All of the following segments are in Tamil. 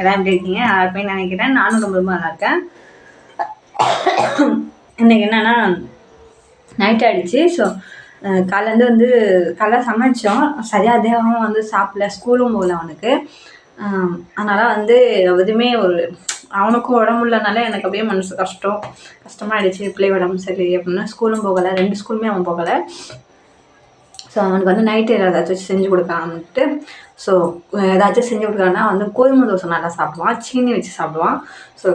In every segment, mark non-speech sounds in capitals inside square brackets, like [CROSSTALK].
எல்லாம் எப்படி இருக்கீங்க எல்லாருமே நினைக்கிறேன். நானும் ரொம்ப ரொம்ப நல்லா இருக்கேன். இன்றைக்கி என்னன்னா நைட் ஆகிடுச்சு ஸோ காலேருந்து வந்து காலைல சமைச்சோம். சரியாக தேவமும் வந்து சாப்பிடல. ஸ்கூலும் போகல அவனுக்கு. அதனால் வந்து எதுவுமே ஒரு அவனுக்கும் உடம்பு இல்லைனால எனக்கு அப்படியே மனசு கஷ்டம். கஷ்டமாயிடுச்சு. பிள்ளை உடம்பு சரி அப்படின்னா. ஸ்கூலும் போகலை. ரெண்டு ஸ்கூலுமே அவன் போகலை. ஸோ அவனுக்கு வந்து நைட்டு ஏதாச்சும் செஞ்சு கொடுக்கலான்ட்டு ஸோ ஏதாச்சும் செஞ்சு கொடுக்கலான்னா வந்து கோதுமை தோசை நல்லா சாப்பிடுவான். சீனி வச்சு சாப்பிடுவான். ஸோ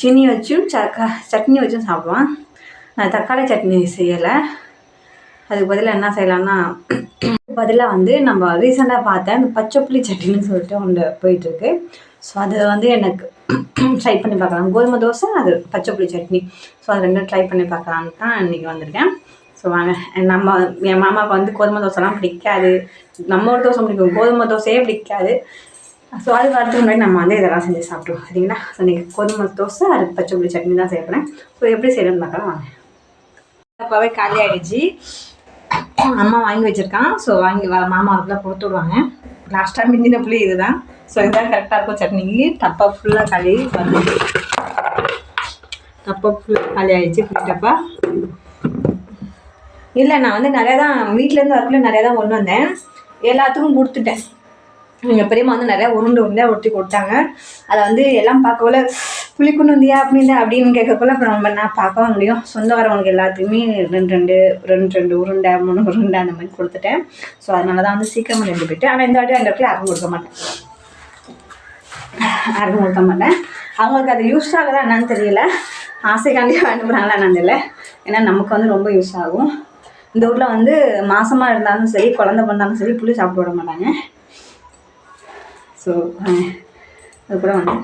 சீனி வச்சும் சக்க சட்னி வச்சும் சாப்பிடுவான். நான் தக்காளி சட்னி செய்யலை. அதுக்கு பதிலாக என்ன செய்யலான்னா பதிலாக வந்து நம்ம ரீசெண்டாக பார்த்தேன் அந்த பச்சைப்புளி சட்னின்னு சொல்லிட்டு ஒன்று போயிட்டுருக்கு. ஸோ அது வந்து எனக்கு ட்ரை பண்ணி பார்க்கலாம். கோதுமை தோசை அது பச்சை சட்னி. ஸோ அது ரெண்டும் ட்ரை பண்ணி பார்க்கலான்னு தான் இன்றைக்கி வந்திருக்கேன். ஸோ வாங்க. நம்ம என் மாமாவுக்கு வந்து கோதுமை தோசைலாம் பிடிக்காது. நம்ம ஒரு தோசை பிடிக்கும். கோதுமை தோசையே பிடிக்காது. ஸோ அது வரதுக்கு முன்னாடி நம்ம வந்து இதெல்லாம் செஞ்சு சாப்பிடுவோம். சரிங்களா? ஸோ இன்றைக்கி கோதுமை தோசை அது பச்சை புளி சட்னி தான் செய்யப்படுறேன் ஸோ எப்படி செய்யணும்னு பார்க்கலாம். வாங்க. அப்போவே காலி ஆகிடுச்சு அம்மா வாங்கி வச்சுருக்கான். ஸோ வாங்கி வர மாமாவுக்குலாம் கொடுத்து விடுவாங்க. லாஸ்ட்டாக மிந்தின புளி இதுதான். ஸோ இதுதான் கரெக்டாக இருக்கும் சட்னிக்கு. டப்பா ஃபுல்லாக கழுவி வந்து டப்பா ஃபுல்லாக காலி ஆகிடுச்சு புளி டப்பா. இல்லை நான் வந்து நிறையா தான் வீட்டிலேருந்து வரக்குள்ள நிறையா தான் கொண்டு வந்தேன். எல்லாத்துக்கும் கொடுத்துட்டேன். எங்கள் பெரியம்மா வந்து நிறையா உருண்டை உருண்டையாக ஒட்டி கொடுத்தாங்க. அதை வந்து எல்லாம் பார்க்கக்குள்ள புளி வந்தியா? அப்படின்னு அப்படின்னு கேட்கக்குள்ள அப்புறம் நம்ம நான் பார்க்க முடியும்? சொந்தக்காரவங்களுக்கு எல்லாத்துக்குமே ரெண்டு ரெண்டு ரெண்டு ரெண்டு உருண்டை மூணு உருண்டை அந்த மாதிரி கொடுத்துட்டேன். ஸோ அதனால தான் வந்து சீக்கிரமாக ரெண்டு போயிட்டு ஆனால் இந்த வாட்டி அந்த இடத்துல கொடுக்க மாட்டேன். யாரும் கொடுக்க மாட்டேன். அவங்களுக்கு அது யூஸ் ஆகுதா என்னன்னு தெரியல. ஆசைக்காண்டி வாங்கிட்டு போகிறாங்களா என்னன்னு தெரியல. ஏன்னா நமக்கு வந்து ரொம்ப யூஸ் ஆகும். இந்த ஊரில் வந்து மாசமாக இருந்தாலும் சரி குழந்த பிறந்தாலும் சரி புளி சாப்பிட விட மாட்டாங்க. ஸோ அது கூட வந்து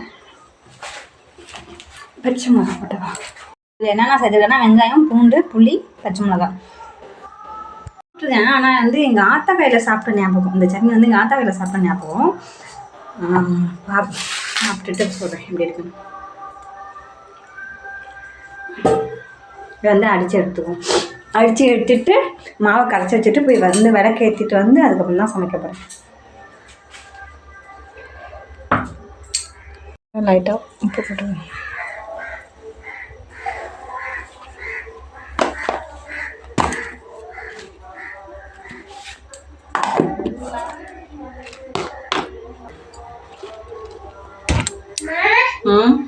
பச்சை மிளகா போட்டவா? இது என்னென்ன செஞ்சுருக்கேன்னா வெங்காயம் பூண்டு புளி பச்சை மிளகா. சாப்பிட்ருக்கேன் ஆனால் வந்து எங்கள் ஆத்தா கையில் சாப்பிட்ட ஞாபகம் இந்த சட்னி வந்து எங்கள் ஆத்தா கையில் சாப்பிட்ட ஞாபகம். சாப்பிட்டுட்டு சொல்கிறேன் எப்படி இருக்குன்னு. இதை வந்து அடித்து எடுத்துக்குவோம். அடித்து எடுத்துட்டு மாவை கரைச்சி வச்சுட்டு போய் வந்து விளக்கு ஏற்றிட்டு வந்து அதுக்கப்புறம் தான் சமைக்க போகிறேன் லைட்டாக உப்பு போட்டுருவேன். ம்?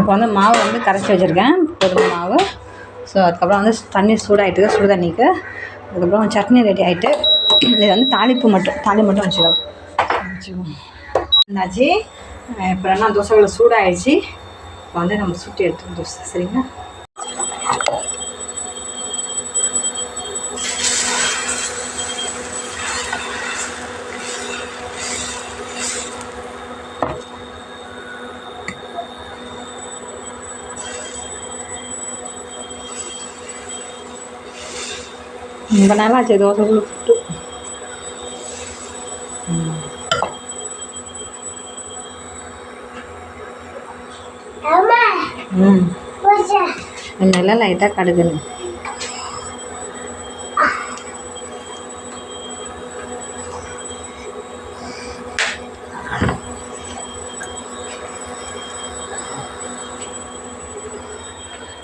இப்போ வந்து மாவு வந்து கரைச்சி வச்சுருக்கேன். கோதுமை மாவு. ஸோ அதுக்கப்புறம் வந்து தண்ணி சூடாகிட்டு சுடு தண்ணிக்கு. அதுக்கப்புறம் சட்னி ரெடி ஆகிட்டு இது வந்து தாளிப்பு மட்டும் தாளி மட்டும் வச்சுக்கலாம் வச்சுக்குவோம் இப்போ என்ன தோசைகளை சூடாகிடுச்சு இப்போ வந்து நம்ம சுட்டி எடுத்துக்கணும் தோசை சரிங்களா? ரொம்ப நேரம் ஆச்சு தோசை விட்டு நல்லா லைட்டாக கடுகணும்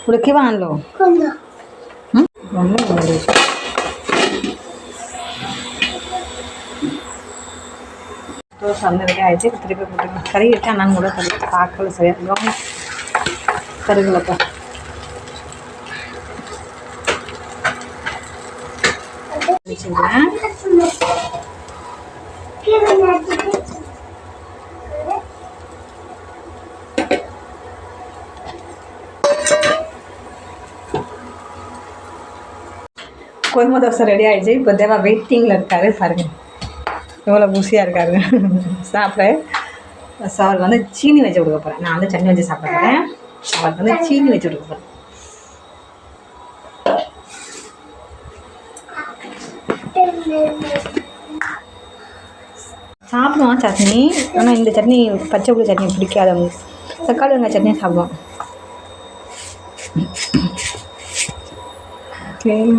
ഉടുക്കി വാണല്ലോ ഒന്നും தோசை வந்து ஆயிடுச்சு. இப்போ திருப்பி போட்டுக்கலாம் கறி இருக்கா அண்ணன் கூட கறி பார்க்கல சரியாக இருக்கும் கருகலப்பா வச்சுக்கிறேன் கோதுமை தோசை ரெடி ஆகிடுச்சு இப்போ தேவா வெயிட்டிங்கில் இருக்காரு. பாருங்கள் எவ்வளோ புசியாக இருக்காரு. சாப்பிட்றேன். ஸோ அவருக்கு வந்து சீனி வச்சு கொடுக்க போகிறேன் நான் வந்து சட்னி வச்சு சாப்பிட போகிறேன் அவருக்கு வந்து சீனி வச்சு கொடுக்க போகிறேன் சாப்பிடுவான் சட்னி. ஆனால் இந்த சட்னி பச்சை புளி சட்னி பிடிக்காது தக்காளி வெங்காய சட்னி சாப்பிடுவான் தேன்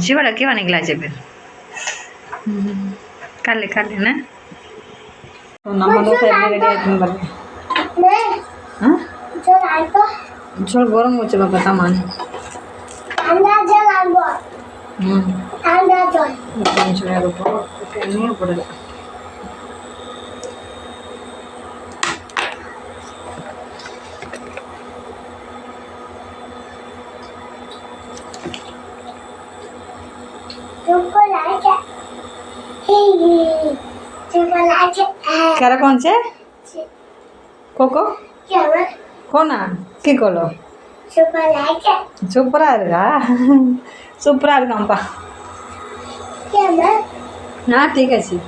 ಶಿವಳಕ್ಕೆ ಒಂದು ಗ್ಲಾಸ್ ಬೇಕು ಕಲ್ಲೆ ಕಲ್ಲೆನ ನಮ್ಮದು ಫ್ಯಾಮಿಲಿ ರೆಡಿ ಆಯ್ತು ಬರ್ರಿ ಚೋಳ ಗೋರಂ ಮುಚ್ಚ ಬಾಪ ಸಾಮಾನು ಹ್ಞೂ ಬಿಡಲ್ಲ ક્યારે છે કોકો કોના કીકોલો சூப்பராக இருக்கா சூப்பராக இருக்காம்ப்பா நான் டீக் ஆச்சு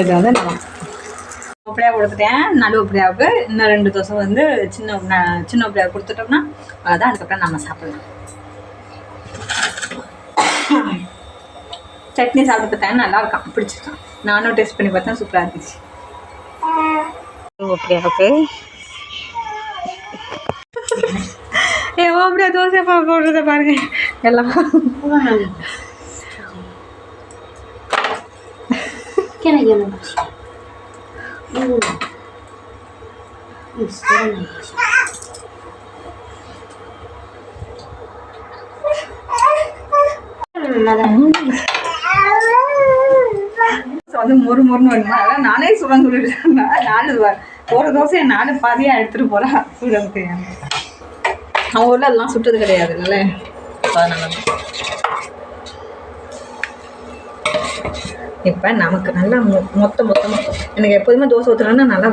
இது வந்து உப்படியாக கொடுத்துட்டேன். நடு உப்படியாவுக்கு இன்னும் ரெண்டு தோசை வந்து சின்ன சின்ன உப்படியாக கொடுத்துட்டோம்னா அதான் அதுக்கப்புறம் நம்ம சாப்பிடலாம். சட்னி சாப்பிட்டு பார்த்தேன் நல்லா இருக்கான் பிடிச்சிருக்கான். நானும் டேஸ்ட் பண்ணி பார்த்தேன் சூப்பராக இருந்துச்சு. உப்படியாவுக்கு ஏ அப்படியா தோசை போடுறத பாருங்க. எல்லாம் Can I get another tea? Ooh. It's very வந்து மொறு மொறுன்னு வேணுமா அதான் நானே சுகம் சொல்லிட்டு ஒரு தோசையை நாலு பாதியாக எடுத்துகிட்டு போகிறேன் சூழலுக்கு அவங்க ஊரில் அதெல்லாம் சுட்டது கிடையாதுல்ல இப்போ நமக்கு நல்லா மொ மொத்த மொத்தமாக எனக்கு எப்போதுமே தோசை ஊற்றுறேன்னா நல்லா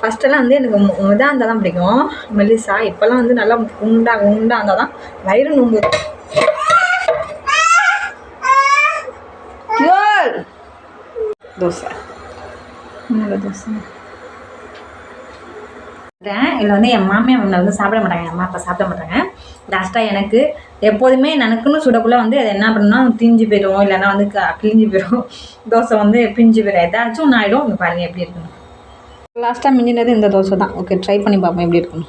ஃபஸ்ட்டெல்லாம் வந்து எனக்கு இதாக இருந்தால் தான் பிடிக்கும். மெல்லிசா இப்போல்லாம் வந்து நல்லா உண்டா உண்டா இருந்தால் தான் வயிறு நோம்பு தோசை. என்னோட தோசை. இதில் வந்து என் மாமியார் வந்து சாப்பிட மாட்டாங்க. என் அம்மா அப்பா சாப்பிட மாட்டாங்க. லாஸ்ட்டாக எனக்கு. எப்போதுமே எனக்குன்னு சுடக்குள்ளே வந்து அது என்ன பண்ணுன்னா தீஞ்சு போயிடும். இல்லைன்னா வந்து க- கிழிஞ்சு போயிடும். தோசை வந்து பிஞ்சு போயிடும். ஏதாச்சும் ஒன்று ஆகிடும் இங்கே பாருங்கள் எப்படி இருக்கணும் லாஸ்ட்டாக மிஞ்சினது இந்த தோசை தான். ஓகே ட்ரை பண்ணி பார்ப்போம் எப்படி இருக்கணும்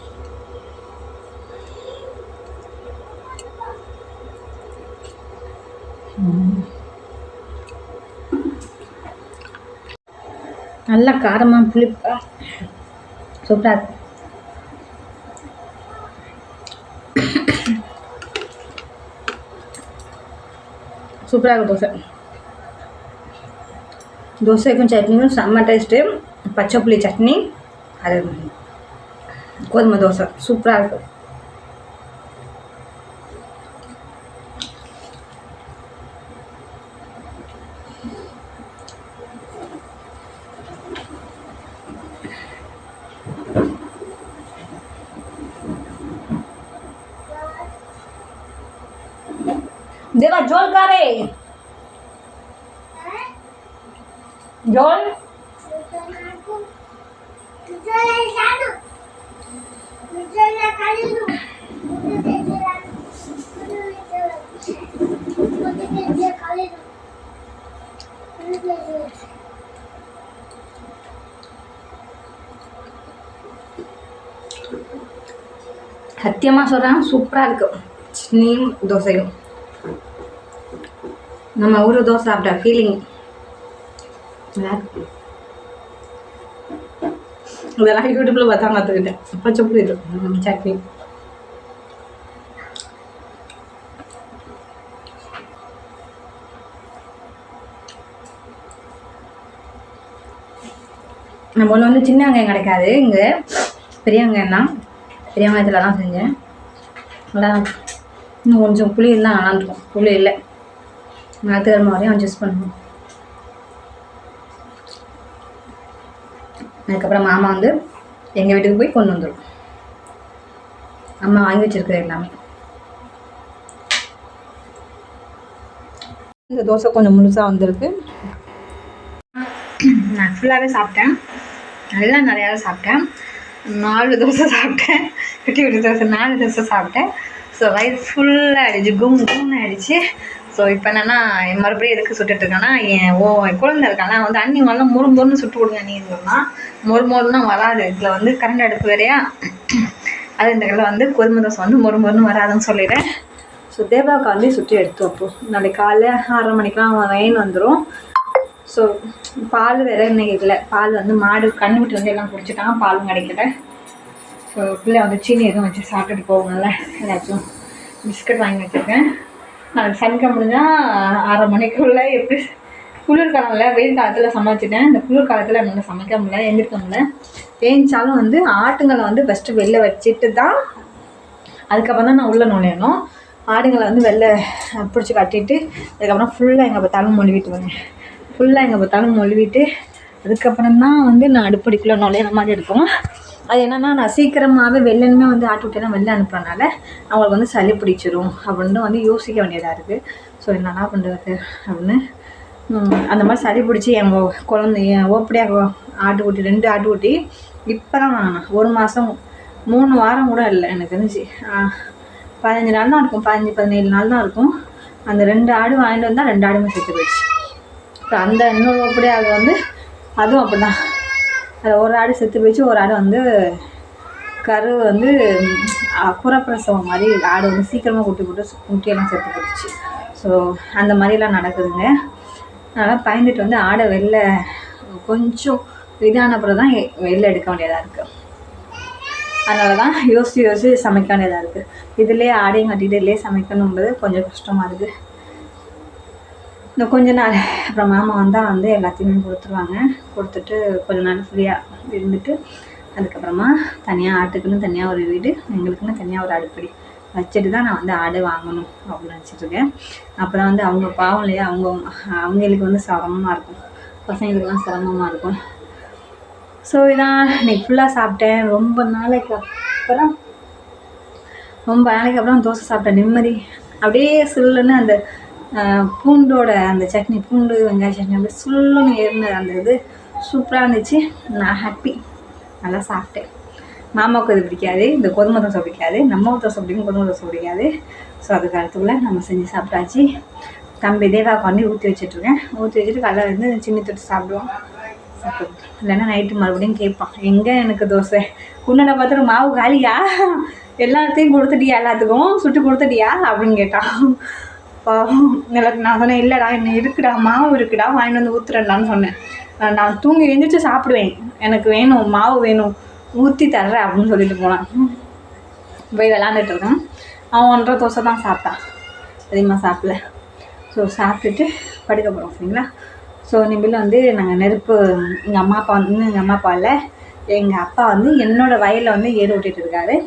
நல்லா காரமாக புளிப்பா. சூப்பராக இருக்கும் சூப்பராக இருக்கும் தோசை. தோசைக்கும் சட்னியும் செம்ம டேஸ்ட்டு பச்சை புளி சட்னி அது கோதுமை தோசை. சூப்பராக இருக்கும் சத்தியமாக சொல்கிறேன் சூப்பராக இருக்கும் சட்னியும் தோசையும். நம்ம ஊர் தோசை சாப்பிட்ட ஃபீலிங் இதெல்லாம் யூடியூப்பில் பார்த்தா கற்றுக்கிட்டேன் பச்சை இது சட்னி. நம்ம ஊரில் வந்து சின்ன வெங்காயம் கிடைக்காது. இங்கே பெரிய வெங்காயம் தான் பெரிய வெங்காயத்தில் தான் செஞ்சேன். நல்லா இன்னும் கொஞ்சம் புளி இருந்தால் நல்லாயிருக்கும் புளி இல்லை. ஞாயிற்றுக்கிழமை வரையும் அட்ஜஸ்ட் பண்ணுவோம் அதுக்கப்புறம் மாமா வந்து எங்கள் வீட்டுக்கு போய் கொண்டு வந்துடும் அம்மா வாங்கி வச்சுருக்குது எல்லாமே. இந்த தோசை கொஞ்சம் முழுசாக வந்திருக்கு. நான் ஃபுல்லாகவே சாப்பிட்டேன். நல்லா நிறையா சாப்பிட்டேன். நாலு தோசை சாப்பிட்டேன். குட்டி குட்டி தோசை நாலு தோசை சாப்பிட்டேன். ஸோ வயிறு ஃபுல்லாக ஆயிடுச்சு கும் கும்னு ஆயிடுச்சு ஸோ இப்போ என்னென்னா மறுபடியும் எதுக்கு சுட்டுட்ருக்கேன்னா என் ஓ என் குழந்தை இருக்கானா வந்து அண்ணி நல்லா மொறுமொருன்னு சுட்டு கொடுங்க நீ சொன்னால் மொறு வராது. இதில் வந்து கரண்ட் அடுப்பு வேறையா? அது இந்த கடையில் வந்து கோதுமை தோசை வந்து மொறு மொறுன்னு வராதுன்னு சொல்லிடுறேன். ஸோ தேவாவுக்கு வந்து சுற்றி எடுத்து வைப்போம் நாளைக்கு காலைல ஆறரை மணிக்கெலாம் வெயின் வந்துடும் ஸோ பால் வேறு இன்னைக்கு இல்லை பால் வந்து மாடு கண்ணுக்குட்டி வந்து எல்லாம் குடிச்சிட்டாங்க. பாலும் கிடைக்கல. ஸோ பிள்ளை வந்து சீனி எதுவும் வச்சு சாப்பிட்டுட்டு போகணும்ல. ஏதாச்சும் பிஸ்கட் வாங்கி வச்சுருக்கேன். நான் சமைக்க முடிஞ்சால் அரை மணிக்குள்ளே எப்படி குளிர்காலம்ல வெயில் காலத்தில் சமைச்சிட்டேன். இந்த குளிர் காலத்தில் என்னால் சமைக்க முடியல எழுந்திருக்க முடியல. ஏஞ்சாலும் வந்து ஆட்டுங்களை வந்து ஃபஸ்ட்டு வெளில வச்சுட்டு தான் அதுக்கப்புறம் தான் நான் உள்ளே நுழையணும். ஆடுங்களை வந்து வெளில பிடிச்சி கட்டிட்டு அதுக்கப்புறம் ஃபுல்லாக எங்கே பார்த்தாலும் மொழிவிட்டு வரேன் ஃபுல்லாக எங்கே பார்த்தாலும் மொழிவிட்டு அதுக்கப்புறம் தான் வந்து நான் அடுப்படிக்குள்ளே நுழையிற மாதிரி இருக்கும். அது என்னென்னா நான் சீக்கிரமாகவே வெள்ளனுமே வந்து ஆட்டு வெளில அனுப்புறனால அவங்களுக்கு வந்து சளி பிடிச்சிரும் அப்படின்னு வந்து யோசிக்க வேண்டியதாக இருக்குது ஸோ என்னடா பண்ணுறது அப்படின்னு அந்த மாதிரி சளி பிடிச்சி என் குழந்தைய குழந்தை என் ஓப்படியாக ஆட்டுக்குட்டி ரெண்டு ஆட்டுக்குட்டி இப்போ தான் ஒரு மாதம் மூணு வாரம் கூட இல்லை எனக்கு தெரிஞ்சு. பதினஞ்சு நாள் தான் இருக்கும் பதினஞ்சு பதினேழு நாள் தான் இருக்கும். அந்த ரெண்டு ஆடு வாங்கிட்டு வந்தால் ரெண்டு ஆடுமே செத்து போயிடுச்சு. இப்போ அந்த இன்னொரு ஓப்படியாக வந்து அதுவும் அப்படி தான் அது ஒரு ஆடு செத்து போயிடுச்சு ஒரு ஆடு வந்து கரு வந்து குறப்பிரசவம் மாதிரி ஆடு வந்து சீக்கிரமாக குட்டி போட்டு குட்டியெல்லாம் செத்து போயிடுச்சு. ஸோ அந்த மாதிரிலாம் நடக்குதுங்க. அதனால் பயந்துட்டு வந்து ஆடை வெளில கொஞ்சம் இதான தான் வெளில எடுக்க வேண்டியதாக இருக்குது அதனால தான் யோசித்து யோசித்து சமைக்க வேண்டியதாக இருக்குது இதுலேயே ஆடையும் கட்டிட்டு இதுலேயே சமைக்கணுன்றது கொஞ்சம் கஷ்டமாக இருக்குது இந்த கொஞ்ச நாள். அப்புறம் மாமா வந்தால் வந்து எல்லாத்தையுமே கொடுத்துருவாங்க. கொடுத்துட்டு கொஞ்ச நாள் ஃப்ரீயாக இருந்துட்டு அதுக்கப்புறமா தனியாக ஆட்டுக்குன்னு தனியாக ஒரு வீடு எங்களுக்குன்னு தனியாக ஒரு அடுப்படி. வச்சுட்டு தான் நான் வந்து ஆடு வாங்கணும் அப்படின்னு நினச்சிட்ருக்கேன் அப்புறம் வந்து அவங்க பாவம் இல்லையா? அவங்க அவங்களுக்கு வந்து சிரமமாக இருக்கும். பசங்களுக்குலாம் சிரமமாக இருக்கும். ஸோ இதான் இன்னைக்கு ஃபுல்லாக சாப்பிட்டேன். ரொம்ப நாளைக்கு அப்புறம் ரொம்ப நாளைக்கு அப்புறம் தோசை சாப்பிட்டேன். நிம்மதி. அப்படியே சில்லுன்னு அந்த பூண்டோட அந்த சட்னி பூண்டு வெங்காய சட்னி அப்படி சுல்லுன்னு ஏறின அந்த இது சூப்பராக இருந்துச்சு. நான் ஹாப்பி நல்லா சாப்பிட்டேன். மாமாவுக்கு இது பிடிக்காது. இந்த கோதுமை தோசை பிடிக்காது. நம்ம தோசை பிடிக்கும் கோதுமை தோசை பிடிக்காது. ஸோ அதுக்கு காலத்துக்குள்ளே நம்ம செஞ்சு சாப்பிட்டாச்சு. தம்பி தேவாவுக்கு வந்து ஊற்றி வச்சுட்ருக்கேன். ஊற்றி வச்சுட்டு கடை வந்து சின்ன தொட்டு சாப்பிடுவோம் சாப்பிடுவோம் இல்லைன்னா நைட்டு மறுபடியும் கேட்பான். எங்கே எனக்கு தோசை? உன்னோட பார்த்துட்டு மாவு காலியா? எல்லாத்தையும் கொடுத்துட்டியா எல்லாத்துக்கும்? சுட்டு கொடுத்துட்டியா? அப்படின்னு கேட்டான். அப்பா எனக்கு நான் சொன்னேன் இல்லைடா என்ன இருக்குடா மாவு இருக்குடா வாங்கிட்டு வந்து ஊற்றுறேன்டான்னு சொன்னேன். நான் தூங்கி எழுந்திரிச்சு சாப்பிடுவேன். எனக்கு வேணும் மாவு வேணும் ஊற்றி தர்றேன் அப்படின்னு சொல்லிட்டு போனான். போய் விளாண்டுட்டு இருக்கான். அவன் ஒன்றரை தோசை தான் சாப்பிட்டான். அதிகமாக சாப்பிடல. ஸோ சாப்பிட்டுட்டு படுக்க போகிறோம் சரிங்களா? ஸோ நிபில் வந்து நாங்கள் நெருப்பு எங்கள் அம்மா அப்பா வந்து எங்கள் அம்மா அப்பா இல்லை எங்கள் அப்பா வந்து என்னோடய வயலில் வந்து ஏறு ஓட்டிகிட்டு இருக்காரு.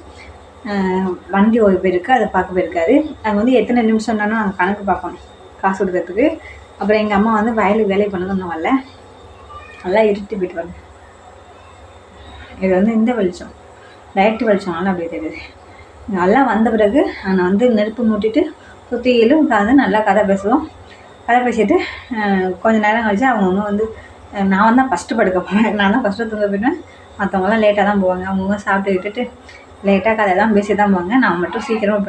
வண்டி ஒரு போயிருக்கு அதை பார்க்க போயிருக்காரு. அங்கே வந்து எத்தனை நிமிஷம்னாலும் நாங்கள் கணக்கு பார்க்கணும் காசு கொடுக்கறதுக்கு. அப்புறம் எங்கள் அம்மா வந்து வயலுக்கு வேலை பண்ணது ஒன்றும் வரல. நல்லா இருட்டு போயிட்டு வரல இது வந்து இந்த வெளிச்சம். லைட்டு வெளிச்சம்னால அப்படி தெரியுது. நல்லா வந்த பிறகு நான் வந்து நெருப்பு மூட்டிட்டு சுற்றியிலும் உட்காந்து நல்லா கதை பேசுவோம். கதை பேசிட்டு கொஞ்ச நேரம் கழிச்சு அவங்கவுங்க வந்து நான் தான் ஃபஸ்ட்டு படுக்க போவேன். நான் தான் ஃபஸ்ட்டு தூங்க போயிடுவேன். மற்றவங்களாம் லேட்டாக தான் போவாங்க. அவங்கவுங்க சாப்பிட்டு விட்டுட்டு லேட்டாக கதையெல்லாம் பேசி தான் போவாங்க நான் மட்டும் சீக்கிரமாக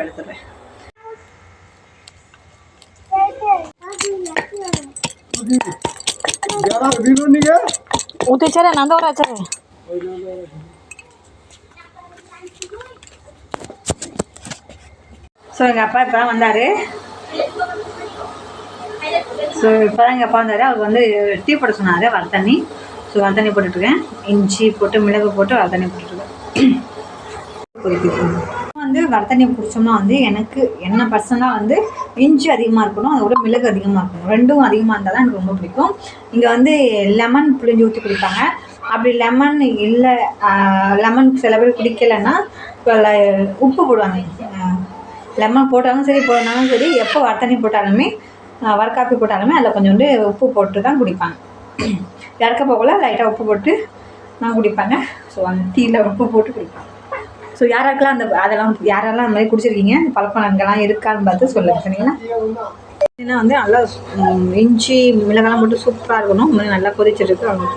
நான் தான் வராச்சாரு ஸோ எங்கள் அப்பா இப்போ தான் வந்தார். ஸோ இப்போ தான் எங்கள் அப்பா வந்தார். அவருக்கு வந்து டீ போட சொன்னார் வர தண்ணி ஸோ வர தண்ணி போட்டுட்ருக்கேன் இஞ்சி போட்டு மிளகு போட்டு வர தண்ணி போட்டுட்ருக்கேன் வந்து வர தண்ணி வந்து எனக்கு என்ன பர்சனலாக வந்து இஞ்சி அதிகமாக இருக்கணும் அதோட மிளகு அதிகமாக இருக்கணும். ரெண்டும் அதிகமாக இருந்தால் தான் எனக்கு ரொம்ப பிடிக்கும். இங்கே வந்து லெமன் புளிஞ்சு ஊற்றி குடிப்பாங்க. அப்படி லெமன் இல்லை லெமன் சில பேர் குடிக்கலைன்னா இப்போ உப்பு போடுவாங்க. லெமன் போட்டாலும் சரி போடனாலும் சரி எப்போ வரத்தண்ணி போட்டாலுமே வரக்காப்பி காப்பி போட்டாலுமே அதில் கொஞ்சோண்டு உப்பு போட்டு தான் குடிப்பாங்க. [CLEARS THROAT] இறக்க போகல லைட்டாக உப்பு போட்டு நான் குடிப்பாங்க. ஸோ அந்த டீயில் உப்பு போட்டு குடிப்பாங்க ஸோ யாராருக்கெல்லாம் அந்த அதெல்லாம் யாரெல்லாம் அந்த மாதிரி குடிச்சிருக்கீங்க? பழக்கம் அங்கெல்லாம் இருக்கான்னு பார்த்து சொல்லுங்கள் சரிங்களா? ஏன்னா வந்து நல்லா இஞ்சி மிளகாலாம் போட்டு சூப்பராக இருக்கணும். இன்னும் நல்லா கொதிச்சிருக்கு அவங்க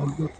apa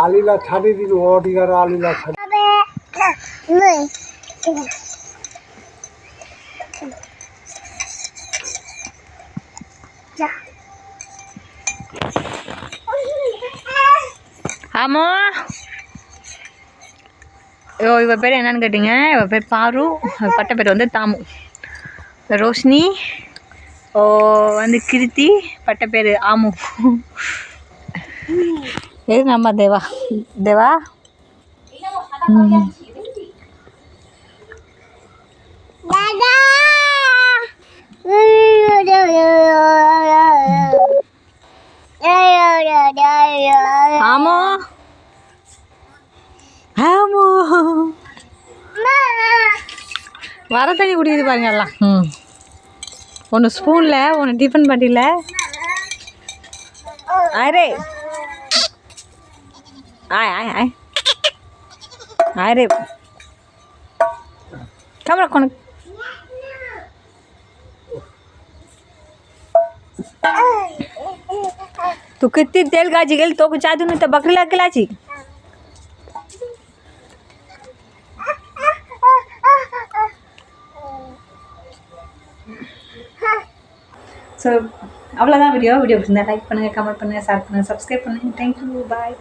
আলিলা ছাড়ি দিল অডিগার আলিলা ছাড়ি abe nih ஆமா ஐயோ இவ பேர் என்னன்னு கேட்டிங்க இவ பேர் பாரு இவ பட்ட பேர் வந்து தாமு ரோஷினி ஓ வந்து கிருத்தி பட்ட பேர் ஆமு இது நம்ம தேவா. தேவா? ஆமோ? ஆமோ. வர தண்ணி குடிக்குது பாருங்க எல்லாம். ம். ஒன்று ஸ்பூனில் ஒன்று டிஃபன் பாட்டியில் அரே ஆய் ஆய் ஆய் அரே கமரா கொனக்கு तू किती तेल गाजी गेली तो चादू नाही तर बकरीला केलाची ஸோ அவ்வளோதான் வீடியோ வீடியோ பிடிச்சிருந்தா லைக் பண்ணுங்கள் கமெண்ட் பண்ணுங்கள் ஷேர் பண்ணுங்கள் சப்ஸ்கிரைப் பண்ணுங்கள் தேங்க்யூ பாய்